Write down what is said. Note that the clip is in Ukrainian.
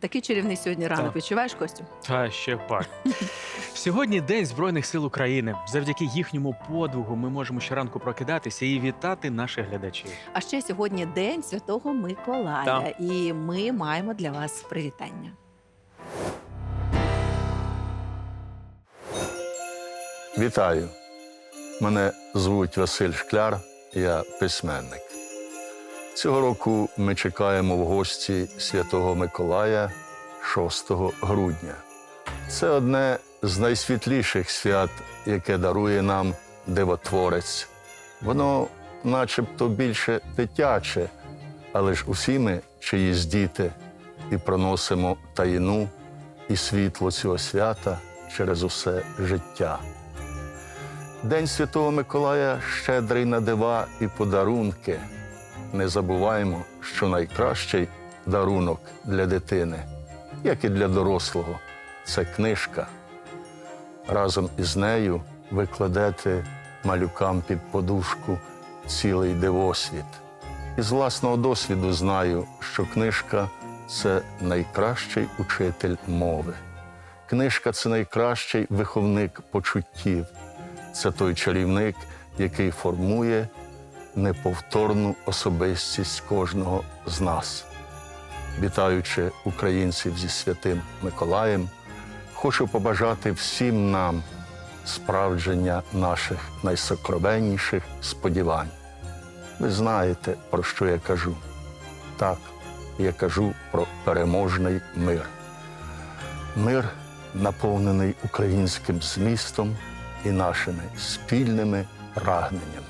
Такий чарівний сьогодні ранок. Відчуваєш Костю? Та ще пак. Сьогодні День Збройних сил України. Завдяки їхньому подвигу ми можемо щоранку прокидатися і вітати наших глядачів. А ще сьогодні день Святого Миколая, Так. і ми маємо для вас привітання. Вітаю! Мене звуть Василь Шкляр, я письменник. Цього року ми чекаємо в гості Святого Миколая 6 грудня. Це одне з найсвітліших свят, яке дарує нам дивотворець. Воно начебто більше дитяче, але ж усі ми чиїсь діти і проносимо таїну і світло цього свята через усе життя. День Святого Миколая щедрий на дива і подарунки. Не забуваємо, що найкращий дарунок для дитини, як і для дорослого, це книжка. Разом із нею ви кладете малюкам під подушку цілий дивосвіт. Із власного досвіду знаю, що книжка це найкращий учитель мови. Книжка це найкращий виховник почуттів. Це той чарівник, який формує неповторну особистість кожного з нас. Вітаючи українців зі святим Миколаєм, хочу побажати всім нам справдження наших найсокровенніших сподівань. Ви знаєте, про що я кажу. Так, я кажу про переможний мир. Мир, наповнений українським змістом і нашими спільними прагненнями.